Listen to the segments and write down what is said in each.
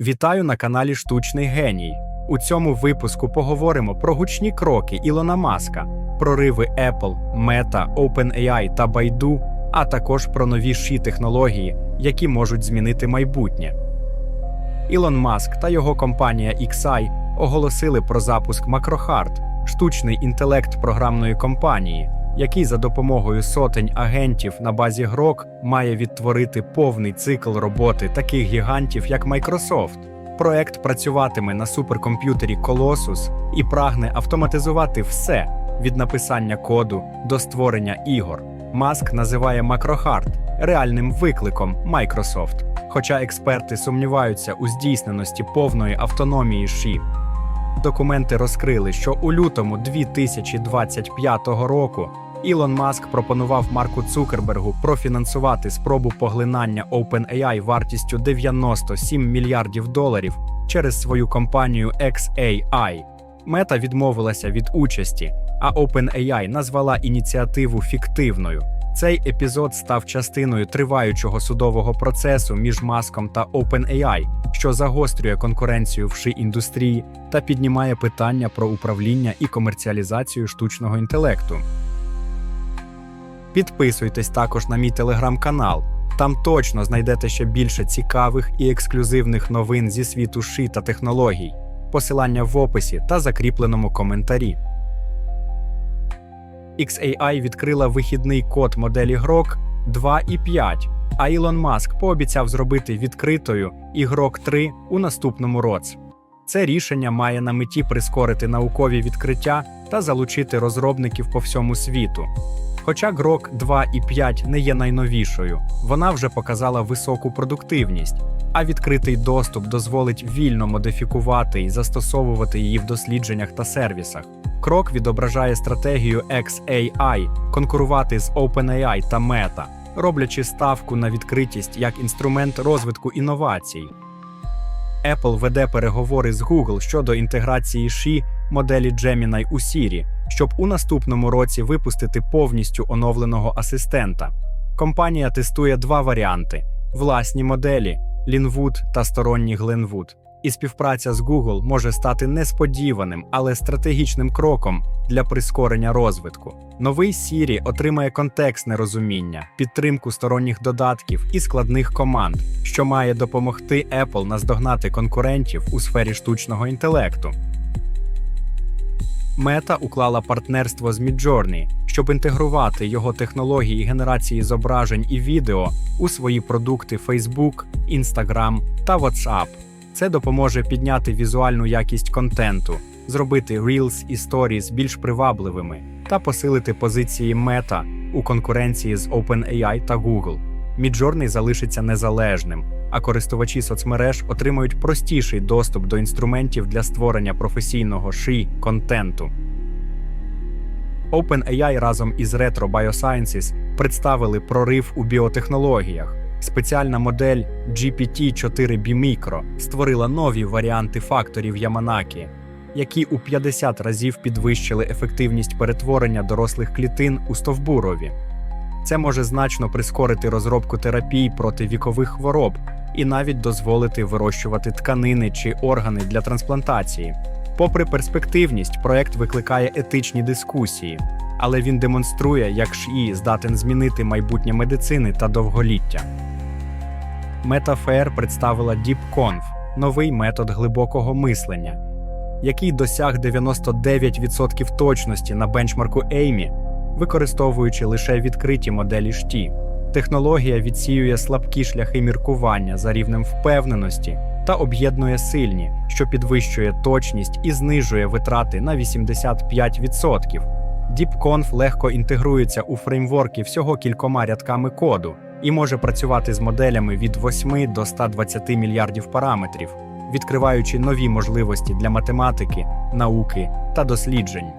Вітаю на каналі Штучний Геній. У цьому випуску поговоримо про гучні кроки Ілона Маска, прориви Apple, Meta, OpenAI та Baidu, а також про нові ші технології, які можуть змінити майбутнє. Ілон Маск та його компанія XI оголосили про запуск MacroHeart – штучний інтелект програмної компанії, який за допомогою сотень агентів на базі Грок має відтворити повний цикл роботи таких гігантів, як Microsoft. Проект працюватиме на суперкомп'ютері Colossus і прагне автоматизувати все від написання коду до створення ігор. Маск називає MacroHeart реальним викликом Microsoft, хоча експерти сумніваються у здійсненості повної автономії ШІ. Документи розкрили, що у лютому 2025 року Ілон Маск пропонував Марку Цукербергу профінансувати спробу поглинання OpenAI вартістю 97 мільярдів доларів через свою компанію XAI. Мета відмовилася від участі, а OpenAI назвала ініціативу фіктивною. Цей епізод став частиною триваючого судового процесу між Маском та OpenAI, що загострює конкуренцію в ши індустрії та піднімає питання про управління і комерціалізацію штучного інтелекту. Підписуйтесь також на мій телеграм-канал. Там точно знайдете ще більше цікавих і ексклюзивних новин зі світу ши та технологій. Посилання в описі та закріпленому коментарі. XAI відкрила вихідний код моделі Grok 2 і 5, а Ілон Маск пообіцяв зробити відкритою і Grok 3 у наступному році. Це рішення має на меті прискорити наукові відкриття та залучити розробників по всьому світу. Хоча Grok 2 і 5 не є найновішою, вона вже показала високу продуктивність, а відкритий доступ дозволить вільно модифікувати і застосовувати її в дослідженнях та сервісах. Крок відображає стратегію XAI конкурувати з OpenAI та Meta, роблячи ставку на відкритість як інструмент розвитку інновацій. Apple веде переговори з Google щодо інтеграції Ші моделі Gemini у Siri, щоб у наступному році випустити повністю оновленого асистента. Компанія тестує два варіанти: власні моделі Linwood та сторонні Glenwood. І співпраця з Google може стати несподіваним, але стратегічним кроком для прискорення розвитку. Новий Siri отримає контекстне розуміння, підтримку сторонніх додатків і складних команд, що має допомогти Apple наздогнати конкурентів у сфері штучного інтелекту. Мета уклала партнерство з Midjourney, щоб інтегрувати його технології генерації зображень і відео у свої продукти Facebook, Instagram та WhatsApp. Це допоможе підняти візуальну якість контенту, зробити Reels і Stories більш привабливими та посилити позиції Meta у конкуренції з OpenAI та Google. Midjourney залишиться незалежним, а користувачі соцмереж отримають простіший доступ до інструментів для створення професійного ши контенту. OpenAI разом із Retro Biosciences представили прорив у біотехнологіях. Спеціальна модель GPT-4B Micro створила нові варіанти факторів Яманакі, які у 50 разів підвищили ефективність перетворення дорослих клітин у стовбурові. Це може значно прискорити розробку терапій проти вікових хвороб і навіть дозволити вирощувати тканини чи органи для трансплантації. Попри перспективність, проект викликає етичні дискусії, але він демонструє, як ШІ здатен змінити майбутнє медицини та довголіття. MetaFair представила DeepConf – новий метод глибокого мислення, який досяг 99% точності на бенчмарку AIMI, використовуючи лише відкриті моделі ШТІ. Технологія відсіює слабкі шляхи міркування за рівнем впевненості та об'єднує сильні, що підвищує точність і знижує витрати на 85%. DeepConf легко інтегрується у фреймворки всього кількома рядками коду і може працювати з моделями від 8 до 120 мільярдів параметрів, відкриваючи нові можливості для математики, науки та досліджень.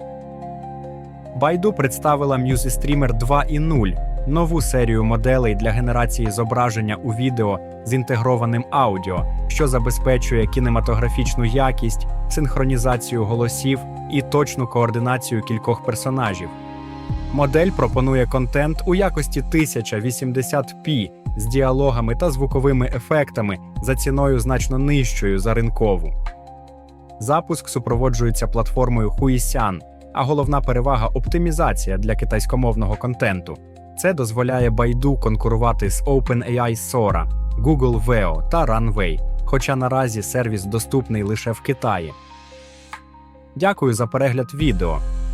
Baidu представила MusicStreamer 2.0 – нову серію моделей для генерації зображення у відео з інтегрованим аудіо, що забезпечує кінематографічну якість, синхронізацію голосів і точну координацію кількох персонажів. Модель пропонує контент у якості 1080p з діалогами та звуковими ефектами за ціною значно нижчою за ринкову. Запуск супроводжується платформою Huixian, а головна перевага оптимізація для китайськомовного контенту. Це дозволяє Baidu конкурувати з OpenAI Sora, Google Veo та Runway, хоча наразі сервіс доступний лише в Китаї. Дякую за перегляд відео.